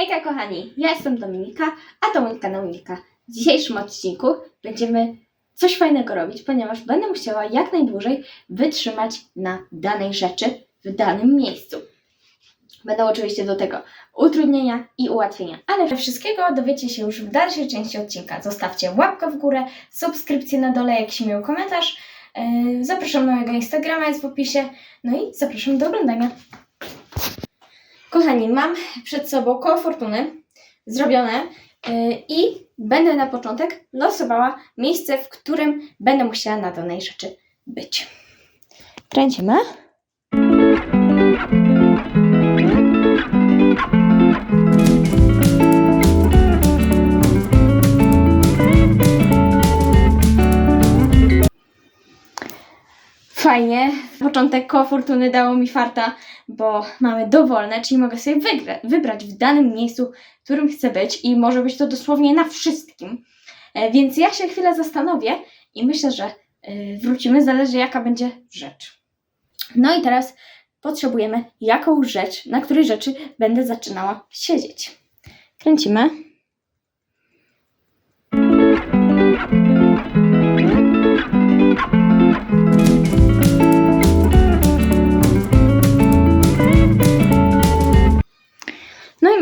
Hejka kochani, ja jestem Dominika, a to mój kanał Nika. W dzisiejszym odcinku będziemy coś fajnego robić, ponieważ będę musiała jak najdłużej wytrzymać na danej rzeczy w danym miejscu. Będą oczywiście do tego utrudnienia i ułatwienia, ale wszystkiego dowiecie się już w dalszej części odcinka. Zostawcie łapkę w górę, subskrypcję na dole, jakiś miły komentarz. Yy, Zapraszam na mojego Instagrama, jest w opisie. No i zapraszam do oglądania. Kochani, mam przed sobą koło fortuny zrobione yy, i będę na początek losowała miejsce, w którym będę musiała na danej rzeczy być. Kręcimy. Fajnie. Początek koło fortuny dało mi farta, bo mamy dowolne, czyli mogę sobie wygra- wybrać w danym miejscu, w którym chcę być i może być to dosłownie na wszystkim. E, Więc ja się chwilę zastanowię i myślę, że e, wrócimy, zależy jaka będzie rzecz. No i teraz potrzebujemy jaką rzecz, na której rzeczy będę zaczynała siedzieć. Kręcimy.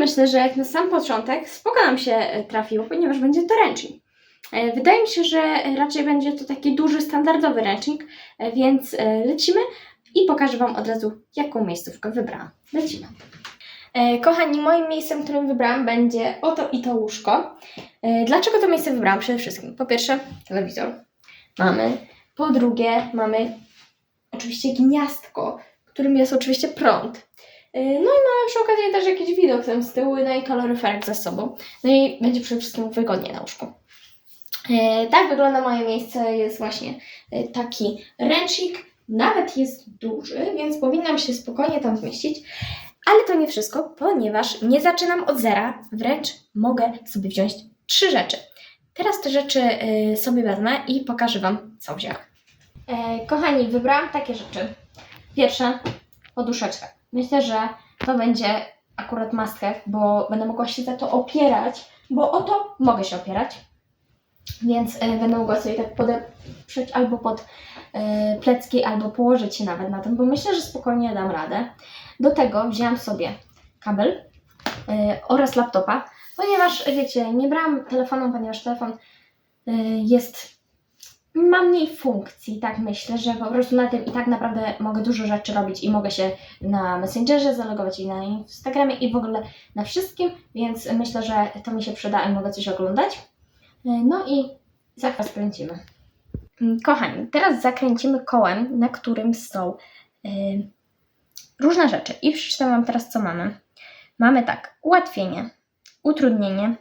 Myślę, że jak na sam początek spoko nam się e, trafiło, ponieważ będzie to ręcznik. E, Wydaje mi się, że raczej będzie to taki duży, standardowy ręcznik, e, więc lecimy i pokażę Wam od razu, jaką miejscówkę wybrałam. Lecimy. Kochani, moim miejscem, którym wybrałam będzie oto i to łóżko. Dlaczego to miejsce wybrałam? Przede wszystkim, po pierwsze, telewizor mamy. Po drugie, mamy oczywiście gniazdko, w którym jest oczywiście prąd. E, No i mamy przy okazji też jakiś widok tam z tyłu, no i kaloryferek za sobą. No i będzie przede wszystkim wygodnie na łóżku. E, Tak wygląda moje miejsce, jest właśnie e, taki ręcznik, nawet jest duży, więc powinnam się spokojnie tam zmieścić. Ale to nie wszystko, ponieważ nie zaczynam od zera, wręcz mogę sobie wziąć trzy rzeczy. Teraz te rzeczy sobie wezmę i pokażę Wam, co wziąłem. E, Kochani, wybrałam takie rzeczy. Pierwsza, poduszeczka. Myślę, że to będzie akurat must have, bo będę mogła się za to opierać, bo o to mogę się opierać. Więc e, będę mogła sobie tak podeprzeć albo pod e, plecki, albo położyć się nawet na tym, bo myślę, że spokojnie dam radę. Do tego wzięłam sobie kabel e, oraz laptopa, ponieważ wiecie, nie brałam telefonu, ponieważ telefon e, jest ma mniej funkcji, tak myślę, że po prostu na tym i tak naprawdę mogę dużo rzeczy robić i mogę się na Messengerze zalogować i na Instagramie i w ogóle na wszystkim, więc myślę, że to mi się przyda i mogę coś oglądać. No i zaraz kręcimy. Mm, Kochani, teraz zakręcimy kołem, na którym są y, różne rzeczy i przeczytam Wam teraz, co mamy. Mamy tak, ułatwienie, utrudnienie,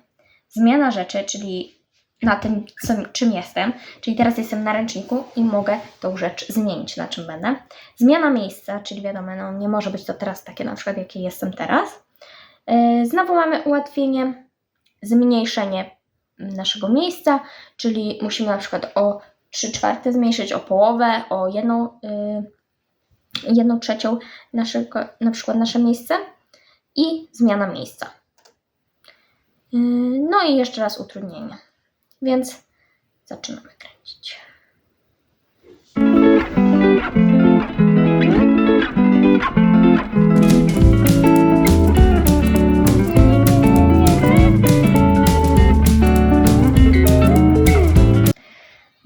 zmiana rzeczy, czyli na tym, czym jestem, czyli teraz jestem na ręczniku i mogę tą rzecz zmienić, na czym będę. Zmiana miejsca, czyli wiadomo, no, nie może być to teraz takie na przykład, jakie jestem teraz. Yy, Znowu mamy ułatwienie, zmniejszenie naszego miejsca, czyli musimy na przykład o 3 czwarte zmniejszyć, o połowę, o jedną, yy, jedną trzecią naszego, na przykład nasze miejsce i zmiana miejsca. Yy, No i jeszcze raz utrudnienie. Więc zaczynamy kręcić.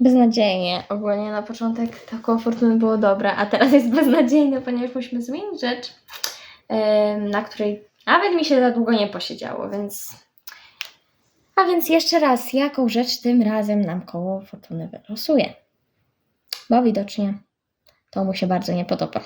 Beznadziejnie. Ogólnie na początek to koło fortuny było dobre, a teraz jest beznadziejne, ponieważ musimy zmienić rzecz, na której nawet mi się za długo nie posiedziało, więc a więc jeszcze raz, jaką rzecz tym razem nam koło fortuny wylosuje? Bo widocznie to mu się bardzo nie podoba.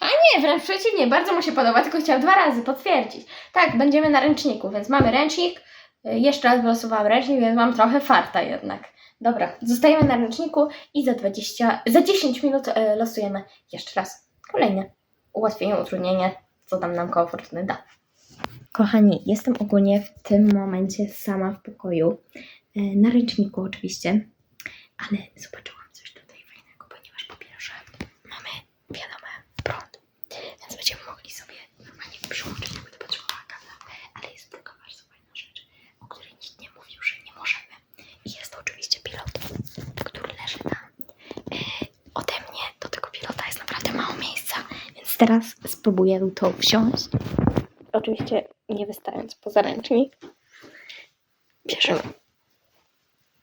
A nie, wręcz przeciwnie, bardzo mu się podoba, tylko chciał dwa razy potwierdzić. Tak, będziemy na ręczniku, więc mamy ręcznik. Y, Jeszcze raz wylosowałam ręcznik, więc mam trochę farta jednak. Dobra, zostajemy na ręczniku i za 20, za 10 minut y, losujemy jeszcze raz kolejne ułatwienie, utrudnienie, co tam nam koło fortuny da. Kochani, jestem ogólnie w tym momencie sama w pokoju, e, na ręczniku oczywiście, ale zobaczyłam coś tutaj fajnego, ponieważ po pierwsze mamy wiadomo, prąd. Więc będziemy mogli sobie normalnie przyłączyć, jakby to potrzebowała kabla. Ale jest tylko bardzo fajna rzecz, o której nikt nie mówił, że nie możemy. I jest to oczywiście pilot, który leży tam. Yy, ode mnie do tego pilota jest naprawdę mało miejsca, więc teraz spróbuję to wsiąść. Oczywiście nie wystając poza ręcznik. Bierzemy.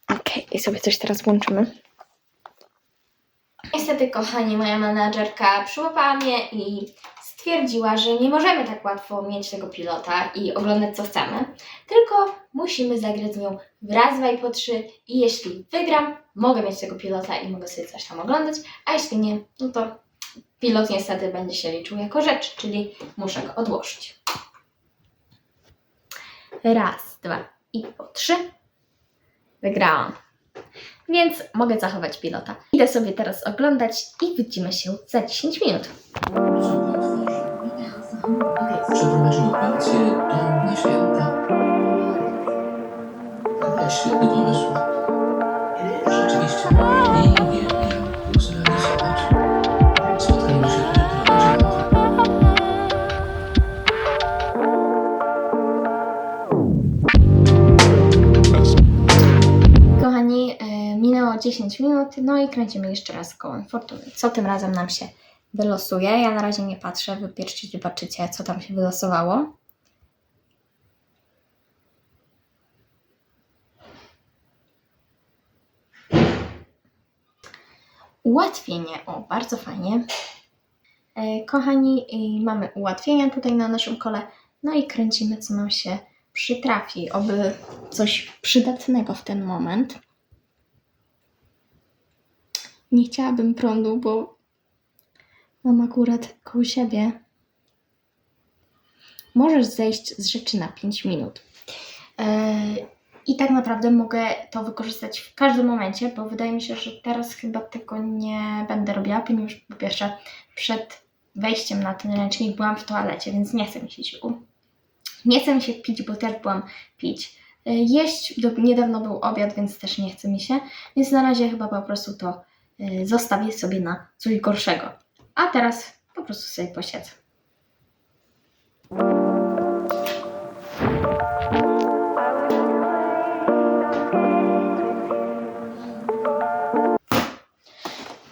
Okej, i sobie coś teraz włączymy. Niestety, kochani, moja menadżerka przyłapała mnie i stwierdziła, że nie możemy tak łatwo mieć tego pilota i oglądać co chcemy, tylko musimy zagrać z nią raz, dwa i po trzy i jeśli wygram, mogę mieć tego pilota i mogę sobie coś tam oglądać, a jeśli nie, no to pilot niestety będzie się liczył jako rzecz, czyli muszę go odłożyć. Raz, dwa i po trzy. Wygrałam. Więc mogę zachować pilota. Idę sobie teraz oglądać i widzimy się za 10 minut. Przeprowadził operację dom na święta. Ale świetny pomysł. Rzeczywiście. I 10 minut, no i kręcimy jeszcze raz kołem fortuny. Co tym razem nam się wylosuje? Ja na razie nie patrzę, wy pierwszy zobaczycie, co tam się wylosowało. Ułatwienie, o, bardzo fajnie. E, Kochani, i mamy ułatwienia tutaj na naszym kole, no i kręcimy, co nam się przytrafi, oby coś przydatnego w ten moment. Nie chciałabym prądu, bo mam akurat koło siebie. Możesz zejść z rzeczy na 5 minut. Yy, I tak naprawdę mogę to wykorzystać w każdym momencie, bo wydaje mi się, że teraz chyba tego nie będę robiła, ponieważ po pierwsze przed wejściem na ten ręcznik byłam w toalecie, więc nie chcę mi się siku. Nie chcę mi się pić, bo też byłam pić. Y, Jeść, niedawno był obiad, więc też nie chce mi się, więc na razie chyba po prostu to zostawię sobie na coś gorszego. A teraz po prostu sobie posiedzę.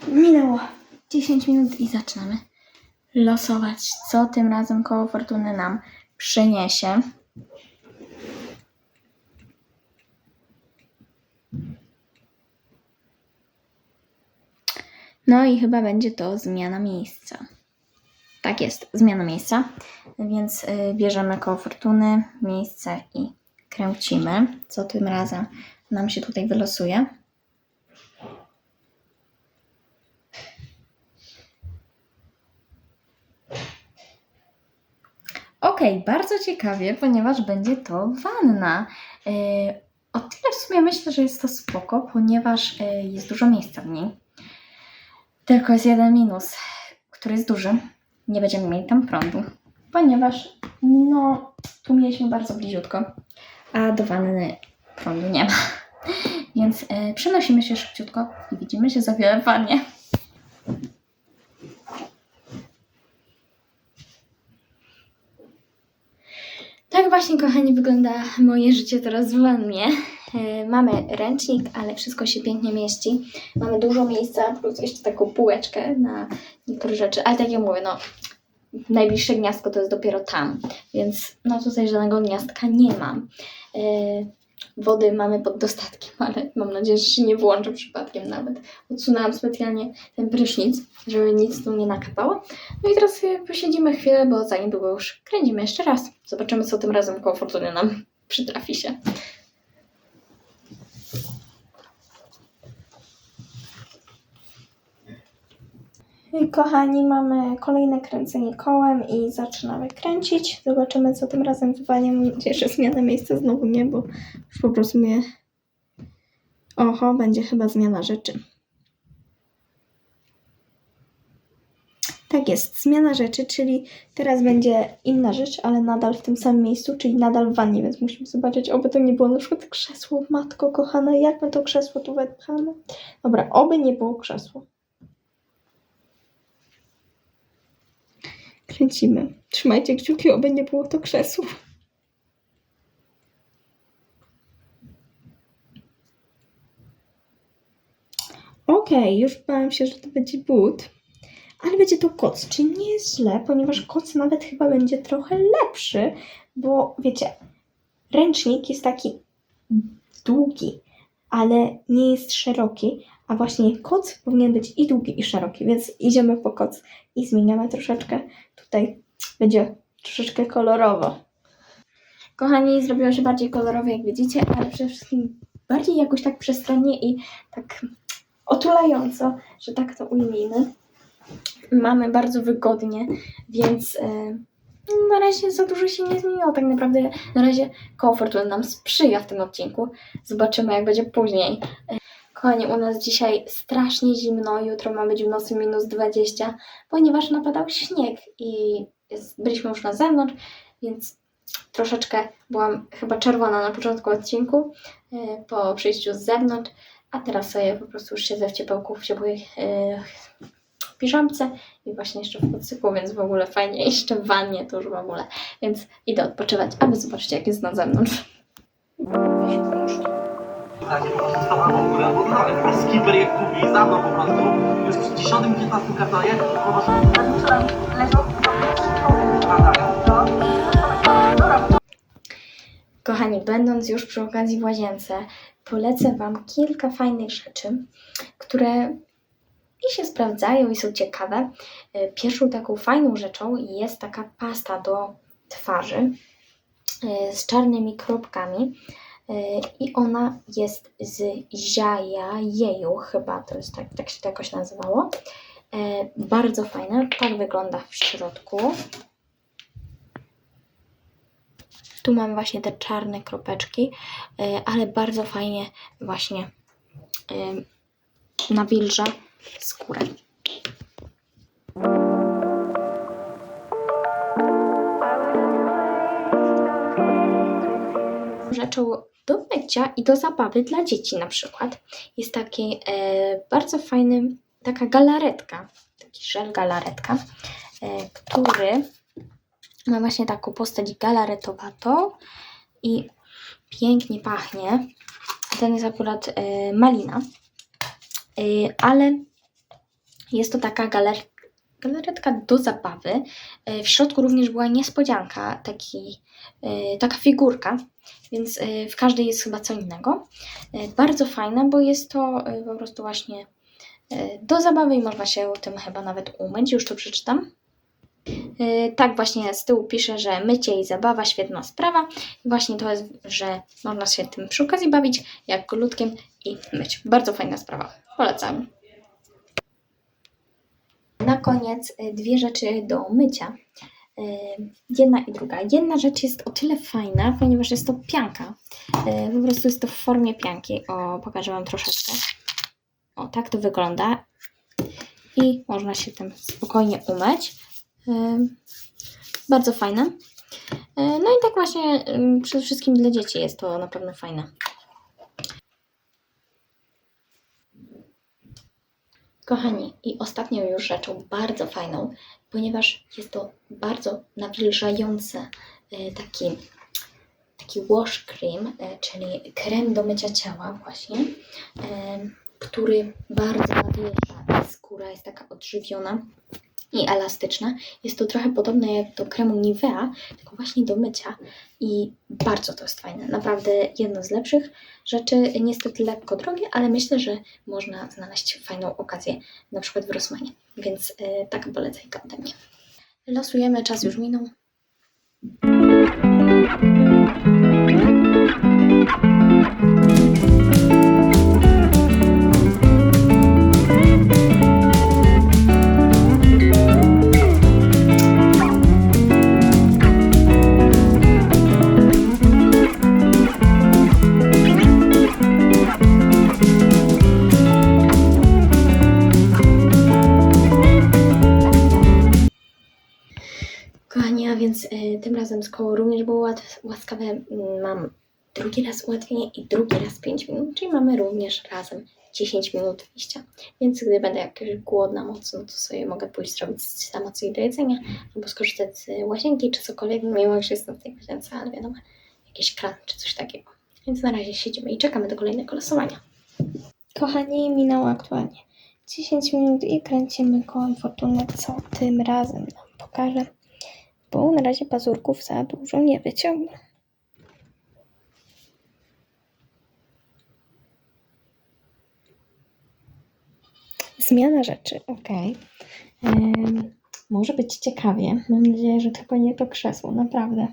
Minęło 10 minut i zaczynamy losować, co tym razem koło fortuny nam przyniesie. No i chyba będzie to zmiana miejsca. Tak jest, zmiana miejsca. Więc y, bierzemy koło fortuny, miejsce i kręcimy. Co tym razem nam się tutaj wylosuje. Okej, bardzo ciekawie, ponieważ będzie to wanna. Yy, o tyle w sumie myślę, że jest to spoko, ponieważ yy, jest dużo miejsca w niej. Tylko jest jeden minus, który jest duży. Nie będziemy mieli tam prądu, ponieważ no, tu mieliśmy bardzo bliziutko, a do wanny prądu nie ma. Więc yy, przenosimy się szybciutko i widzimy się za chwilę w Tak właśnie, kochani, wygląda moje życie teraz w wannie. E, Mamy ręcznik, ale wszystko się pięknie mieści. Mamy dużo miejsca, plus jeszcze taką półeczkę na niektóre rzeczy. Ale tak jak mówię, no, najbliższe gniazdko to jest dopiero tam, więc no tutaj żadnego gniazdka nie mam. E, Wody mamy pod dostatkiem, ale mam nadzieję, że się nie włączy przypadkiem nawet. Odsunęłam specjalnie ten prysznic, żeby nic tu nie nakapało. No i teraz sobie posiedzimy chwilę, bo za niedługo już kręcimy jeszcze raz. Zobaczymy, co tym razem koło fortuny nam przytrafi się. Kochani, mamy kolejne kręcenie kołem i zaczynamy kręcić. Zobaczymy, co tym razem wywanie. Mam nadzieję, że zmiana miejsca znowu nie, bo już po prostu mnie... Oho, będzie chyba zmiana rzeczy. Tak jest, zmiana rzeczy, czyli teraz będzie inna rzecz, ale nadal w tym samym miejscu, czyli nadal w wannie, więc musimy zobaczyć, oby to nie było na przykład krzesło. Matko kochana, jak my to krzesło tu wepchamy? Dobra, oby nie było krzesło. Kręcimy. Trzymajcie kciuki, oby nie było to krzesło. Okej, już bałam się, że to będzie but, ale będzie to koc, czyli nie jest źle, ponieważ koc nawet chyba będzie trochę lepszy, bo wiecie, ręcznik jest taki długi, ale nie jest szeroki, a właśnie koc powinien być i długi, i szeroki, więc idziemy po koc i zmieniamy troszeczkę. Tutaj będzie troszeczkę kolorowo. Kochani, zrobiło się bardziej kolorowo, jak widzicie, ale przede wszystkim bardziej jakoś tak przestronnie i tak otulająco, że tak to ujmijmy. Mamy bardzo wygodnie, więc e, na razie za dużo się nie zmieniło. Tak naprawdę na razie komfort nam sprzyja w tym odcinku. Zobaczymy, jak będzie później. Kochani, u nas dzisiaj strasznie zimno. Jutro ma być w nocy minus 20, ponieważ napadał śnieg i byliśmy już na zewnątrz, więc troszeczkę byłam chyba czerwona na początku odcinku e, po przyjściu z zewnątrz, a teraz sobie po prostu już siedzę w ciepełku, w ciepłej e, piżamce i właśnie jeszcze w kocyku, więc w ogóle fajnie, jeszcze w wannie to już w ogóle, więc idę odpoczywać, a wy zobaczcie jak jest na zewnątrz. Takie po prostu stała w ogóle, bo skipper jak kupi, za mną po prostu, już przy 10-15 kartonie, po prostu leżą Kochani, będąc już przy okazji w łazience, polecę Wam kilka fajnych rzeczy, które i się sprawdzają i są ciekawe. E, Pierwszą taką fajną rzeczą jest taka pasta do twarzy e, z czarnymi kropkami i ona jest z ziaja jeju, chyba to jest tak, tak się to jakoś nazywało. E, Bardzo fajna, tak wygląda w środku. Tu mamy właśnie te czarne kropeczki, e, ale bardzo fajnie właśnie e, nawilża skórę. Rzeczą do mycia i do zabawy dla dzieci na przykład jest taki e, bardzo fajny, taka galaretka, taki żel galaretka, e, który ma właśnie taką postać galaretowatą i pięknie pachnie. Ten jest akurat e, malina, e, ale jest to taka galer, galaretka do zabawy. E, w środku również była niespodzianka, taki, e, taka figurka, więc e, w każdej jest chyba co innego. Bardzo fajna, bo jest to po prostu właśnie do zabawy i można się tym chyba nawet umyć, już to przeczytam. Tak właśnie z tyłu pisze, że mycie i zabawa, świetna sprawa. Właśnie to jest, że można się tym przy okazji bawić jak golutkiem i myć. Bardzo fajna sprawa. Polecam. Na koniec y, dwie rzeczy do mycia. Yy, Jedna i druga. Jedna rzecz jest o tyle fajna, ponieważ jest to pianka. Yy, Po prostu jest to w formie pianki. O, pokażę Wam troszeczkę. O, tak to wygląda. I można się tym spokojnie umyć. Bardzo fajne. No i tak właśnie przede wszystkim dla dzieci jest to na pewno fajne. Kochani, i ostatnią już rzeczą bardzo fajną, ponieważ jest to bardzo nawilżający yy, taki, taki wash cream, yy, czyli krem do mycia ciała właśnie, yy, który bardzo nawilża. Skóra jest taka odżywiona i elastyczna. Jest to trochę podobne jak do kremu Nivea, tylko właśnie do mycia i bardzo to jest fajne. Naprawdę jedno z lepszych rzeczy, niestety lekko drogie, ale myślę, że można znaleźć fajną okazję, na przykład w Rossmanie, więc yy, taka polecajka ode mnie. Losujemy, czas już minął. Razem skoro również było łaskawe, mm, mam drugi raz ułatwienie i drugi raz 5 minut, czyli mamy również razem 10 minut wyjścia. Więc gdy będę jakaś głodna mocno, to sobie mogę pójść zrobić sama coś do jedzenia, albo skorzystać z łazienki czy cokolwiek, mimo że jestem w tej łazience, ale wiadomo, jakiś kran czy coś takiego. Więc na razie siedzimy i czekamy do kolejnego losowania. Kochani, minęło aktualnie 10 minut i kręcimy kołem fortuny, co tym razem nam pokażę, bo na razie pazurków za dużo nie wyciągnę. Zmiana rzeczy, ok. może być ciekawie. Mam nadzieję, że tylko nie to krzesło, naprawdę.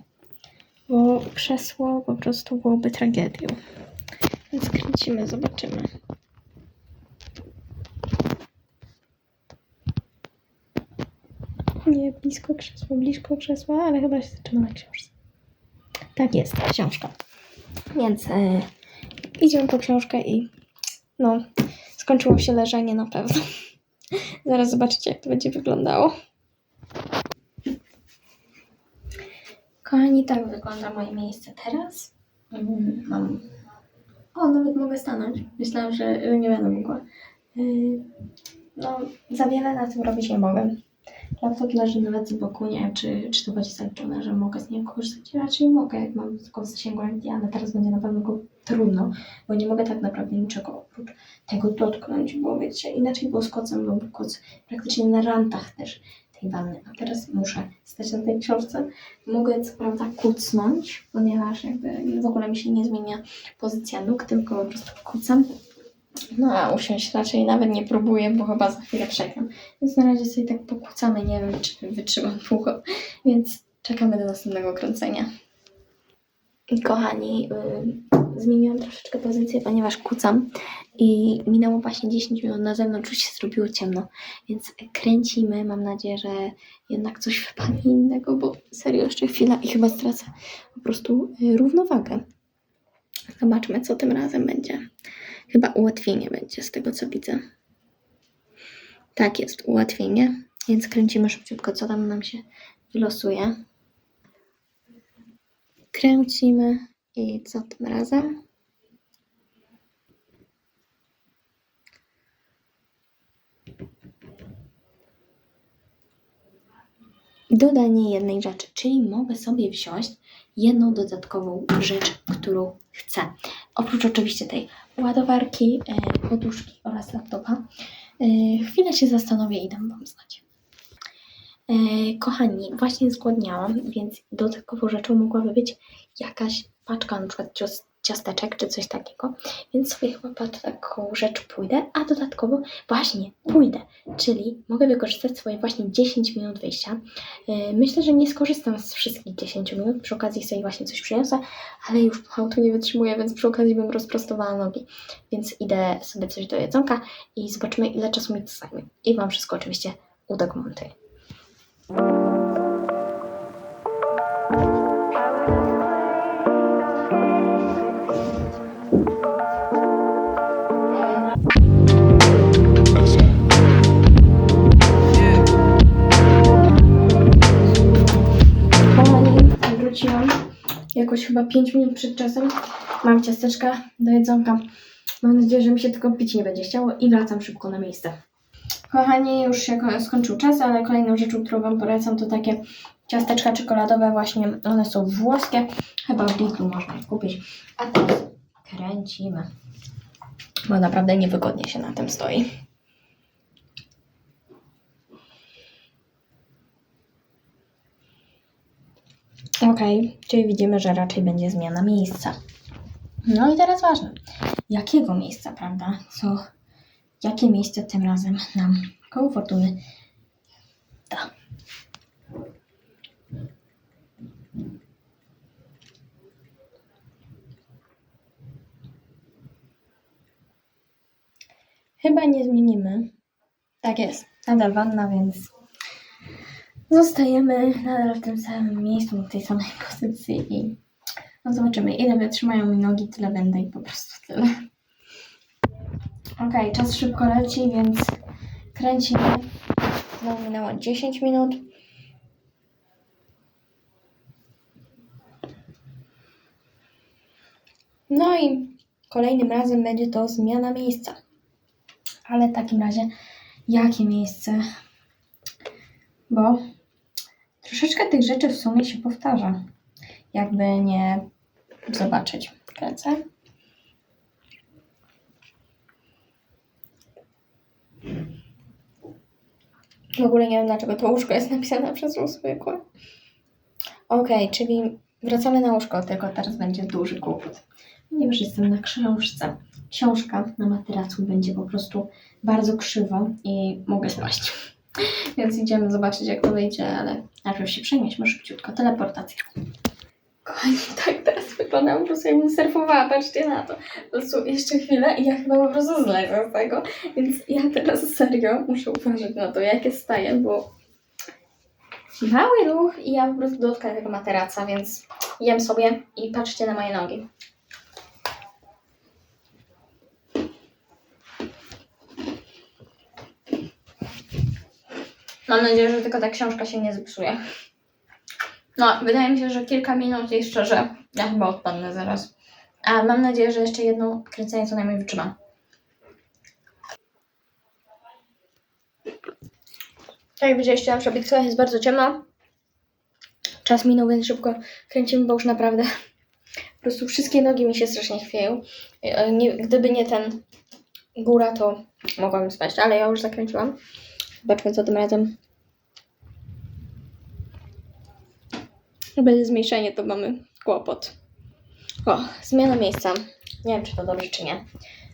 Bo krzesło po prostu byłoby tragedią. Więc kręcimy, zobaczymy. Nie, blisko krzesła, blisko krzesła, ale chyba się zaczyna na książce. Tak jest, książka. Więc e, idziemy po książkę i no, skończyło się leżenie na pewno. Zaraz zobaczycie, jak to będzie wyglądało. Kochani, tak wygląda moje miejsce teraz. Mm, Mam. O, nawet mogę stanąć. Myślałam, że nie będę mogła. Yy, No, za wiele na tym robić nie mogę. Laptop leży nawet z boku, nie wiem, czy, czy to będzie zaliczone, że mogę z niego korzystać. Raczej mogę, jak mam tylko w zasięgu ręki, ale teraz będzie na pewno go trudno, bo nie mogę tak naprawdę niczego oprócz tego dotknąć, bo wiecie, inaczej było z kocem, bo był koc praktycznie na rantach też tej wanny, a teraz muszę stać na tej książce. Mogę co prawda kucnąć, ponieważ jakby w ogóle mi się nie zmienia pozycja nóg, tylko po prostu kucam. No a usiąść raczej nawet nie próbuję, bo chyba za chwilę przegram. Więc na razie sobie tak pokłócamy, nie wiem czy wytrzymam długo, więc czekamy do następnego kręcenia. Kochani, yy, zmieniłam troszeczkę pozycję, ponieważ kucam i minęło właśnie 10 minut na zewnątrz, już się zrobiło ciemno, więc kręcimy. Mam nadzieję, że jednak coś wypadnie innego, bo serio jeszcze chwila i chyba stracę po prostu yy, równowagę. Zobaczmy, co tym razem będzie. Chyba ułatwienie będzie z tego, co widzę. Tak jest, ułatwienie. Więc kręcimy szybciutko, co tam nam się wylosuje. Kręcimy i co tym razem? Dodanie jednej rzeczy, czyli mogę sobie wziąć jedną dodatkową rzecz, którą chcę. Oprócz oczywiście tej ładowarki, e, poduszki oraz laptopa. E, chwilę się zastanowię i dam Wam znać. E, kochani, właśnie zgłodniałam, więc dodatkową rzeczą mogłaby być jakaś paczka na przykład cios- ciasteczek czy coś takiego, więc sobie chyba taką rzecz pójdę, a dodatkowo właśnie pójdę, czyli mogę wykorzystać swoje właśnie 10 minut wyjścia. E, Myślę, że nie skorzystam z wszystkich 10 minut, przy okazji sobie właśnie coś przyniosę, ale już po nie wytrzymuję, więc przy okazji bym rozprostowała nogi, więc idę sobie coś do jedzonka i zobaczymy ile czasu mi to zajmie. I Wam wszystko oczywiście udokumentuję. Jakoś chyba 5 minut przed czasem. Mam ciasteczka do jedzonka. Mam nadzieję, że mi się tylko pić nie będzie chciało i wracam szybko na miejsce. Kochani, już się ko- skończył czas, ale kolejną rzeczą, którą Wam polecam, to takie ciasteczka czekoladowe. Właśnie one są włoskie. Chyba w Lidlu można je kupić. A teraz kręcimy. Bo naprawdę niewygodnie się na tym stoi. Okej, czyli widzimy, że raczej będzie zmiana miejsca. No i teraz ważne. Jakiego miejsca, prawda? Co, jakie miejsce tym razem nam koło fortuny da? Chyba nie zmienimy. Tak jest, nadal wanna, więc zostajemy nadal w tym samym miejscu, w tej samej pozycji i no zobaczymy, ile wytrzymają mi nogi, tyle będę i po prostu tyle. Okej, czas szybko leci, więc kręcimy. Znowu minęło 10 minut. No i kolejnym razem będzie to zmiana miejsca. Ale w takim razie, jakie miejsce? Bo troszeczkę tych rzeczy w sumie się powtarza. Jakby nie zobaczyć. Kręcę. W ogóle nie wiem, dlaczego to łóżko jest napisane przez zwykłe. Okej, czyli wracamy na łóżko, tylko teraz będzie duży kłopot. Ponieważ jestem na książce. Książka na materacu będzie po prostu bardzo krzywo i mogę spaść. Więc idziemy zobaczyć, jak to wyjdzie, ale najpierw się przenieśmy szybciutko. Teleportacja. Kochani, tak teraz wyglądam po prostu jakbym surfowała, patrzcie na to. Po prostu jeszcze chwilę i ja chyba po prostu zlecę z tego. Więc ja teraz serio muszę uważać na to, jakie staję, bo mały ruch i ja po prostu dotknę tego materaca, więc jem sobie i patrzcie na moje nogi. Mam nadzieję, że tylko ta książka się nie zepsuje. No, wydaje mi się, że kilka minut i szczerze, ja chyba odpadnę zaraz. A mam nadzieję, że jeszcze jedno kręcenie co najmniej wytrzymam. Tak jak widzieliście na przebitkach jest bardzo ciemno. Czas minął, więc szybko kręcimy, bo już naprawdę po prostu wszystkie nogi mi się strasznie chwieją. E, gdyby nie ten góra, to mogłabym spać, ale ja już zakręciłam. Zobaczmy co tym razem. Jak będzie zmniejszenie, to mamy kłopot. O, zmiana miejsca. Nie wiem, czy to dobrze, czy nie.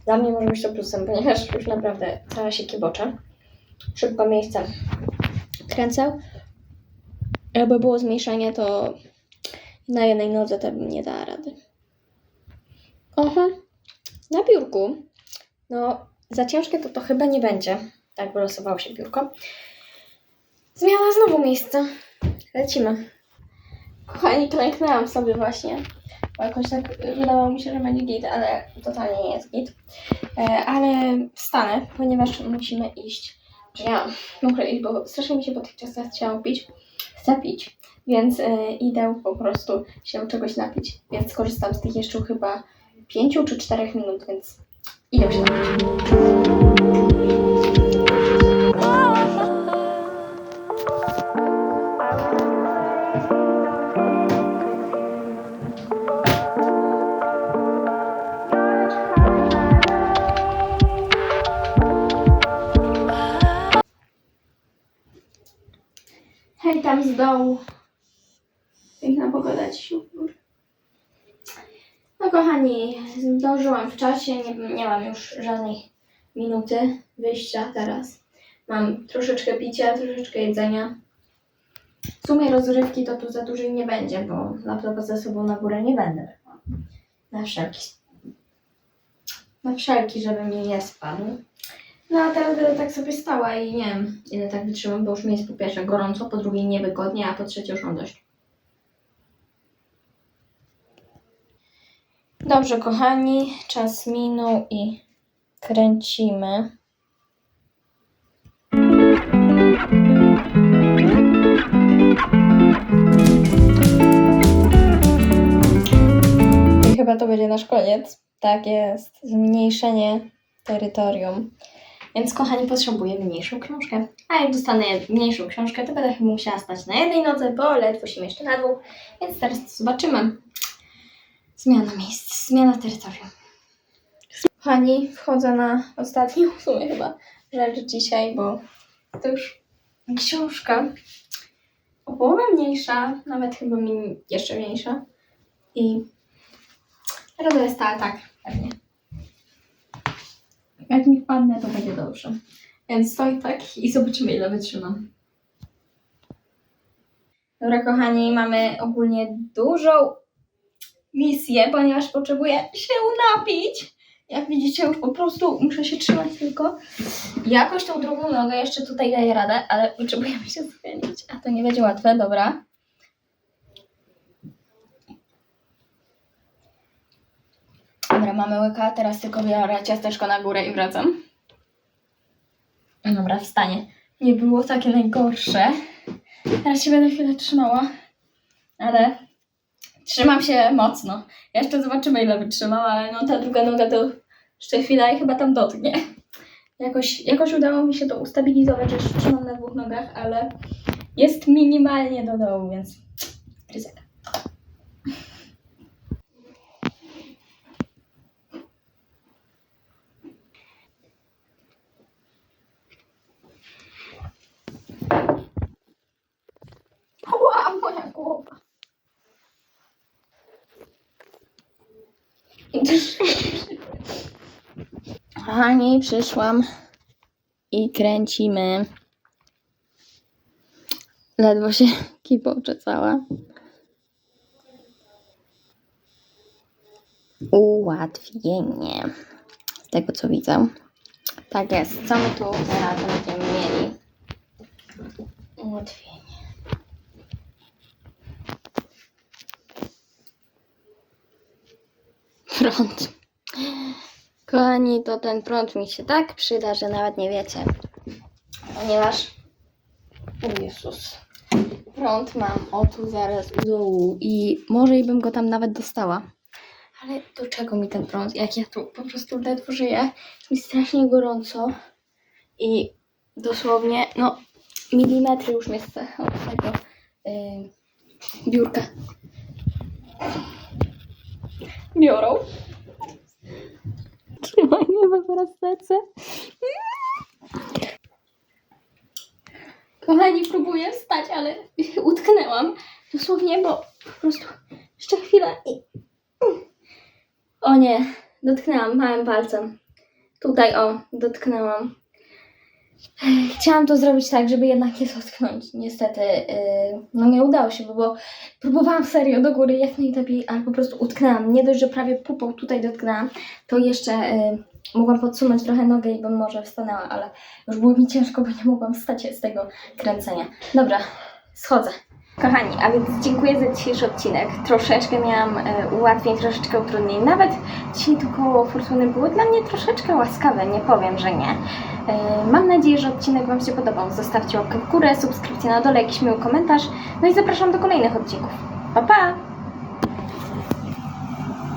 Dla mnie może być to plusem, ponieważ już naprawdę cała się kiboczę. Szybko miejsce kręcę. Jakby było zmniejszenie, to na jednej nodze to bym nie dała rady. Oho, na biurku. No, za ciężkie to to chyba nie będzie. Tak wylosowało się biurko. Zmiana znowu miejsca. Lecimy. Kochani, klęknęłam sobie właśnie. Bo jakoś tak wydawało mi się, że będzie git, ale totalnie nie jest git. E, ale wstanę, ponieważ musimy iść. Ja muszę iść, bo strasznie mi się po tych czasach chciało pić. Chcę pić, więc e, idę po prostu się czegoś napić. Więc skorzystam z tych jeszcze chyba pięciu czy czterech minut, więc idę się napić. Tam z dołu. Piękna pogoda dzisiaj. No kochani, zdążyłam w czasie, nie, nie mam już żadnej minuty wyjścia teraz. Mam troszeczkę picia, troszeczkę jedzenia. W sumie rozrywki to tu za dużej nie będzie, bo laptopa ze sobą na górę nie będę. Na wszelki. Na wszelki, żeby mi nie spadł. No a teraz będę tak sobie stała i nie wiem, ile tak wytrzymam, bo już mi jest po pierwsze gorąco, po drugie niewygodnie, a po trzecie już mam dość. Dobrze, kochani, czas minął i kręcimy. I chyba to będzie nasz koniec. Tak jest, zmniejszenie terytorium. Więc kochani, potrzebuję mniejszą książkę. A jak dostanę mniejszą książkę, to będę chyba musiała stać na jednej nodze, bo ledwo się mieszczę na dwóch. Więc teraz zobaczymy. Zmiana miejsc, zmiana terytorium. Kochani, wchodzę na ostatnią w sumie chyba rzecz dzisiaj, bo to już książka o połowę mniejsza, nawet chyba mi jeszcze mniejsza. I teraz jest tak. Jak mi wpadnę, to będzie dobrze. Więc stoi tak i zobaczymy, ile wytrzymam. Dobra, kochani, mamy ogólnie dużą misję, ponieważ potrzebuję się napić. Jak widzicie, już po prostu muszę się trzymać tylko. Jakoś tą drugą nogę jeszcze tutaj daję radę, ale potrzebujemy się skręcić, a to nie będzie łatwe, dobra. Dobra, mamy łyka, teraz tylko biorę ciasteczko na górę i wracam. Dobra, wstanie. Nie było takie najgorsze. Teraz się będę chwilę trzymała, ale trzymam się mocno. Jeszcze zobaczymy ile wytrzymam, ale no ta druga noga to jeszcze chwila i chyba tam dotknie. Jakoś, jakoś udało mi się to ustabilizować, że trzymam na dwóch nogach, ale jest minimalnie do dołu, więc ryzyko. Kochani, przyszłam i kręcimy. Ledwo się kipocze cała. Ułatwienie. Z tego co widzę. Tak jest. Co my tu teraz będziemy mieli? Ułatwienie. Prąd. Kochani, to ten prąd mi się tak przyda, że nawet nie wiecie. Ponieważ. O Jezus. Prąd mam o tu zaraz u dołu i może i bym go tam nawet dostała. Ale do czego mi ten prąd? Jak ja tu po prostu ledwo żyję, jest mi strasznie gorąco i dosłownie, no, milimetry już mnie z tego yy, biurka biorą. Trzymaj mnie, bo lecę. Kochani, próbuję wstać, ale utknęłam. Dosłownie, bo po prostu jeszcze chwilę. O nie, dotknęłam małym palcem. Tutaj, o, dotknęłam. Chciałam to zrobić tak, żeby jednak nie dotknąć. Niestety, yy, no nie udało się, bo, bo próbowałam serio do góry jak najlepiej, ale po prostu utknęłam. Nie dość, że prawie pupą tutaj dotknęłam, to jeszcze y, mogłam podsunąć trochę nogę i bym może wstanęła, ale już było mi ciężko, bo nie mogłam wstać z tego kręcenia. Dobra, schodzę. Kochani, a więc dziękuję za dzisiejszy odcinek. Troszeczkę miałam e, ułatwień, troszeczkę utrudnień. Nawet dzisiaj to koło fortuny było dla mnie troszeczkę łaskawe, nie powiem, że nie. E, mam nadzieję, że odcinek Wam się podobał. Zostawcie łapkę w górę, subskrypcję na dole, jakiś miły komentarz. No i zapraszam do kolejnych odcinków. Pa, pa!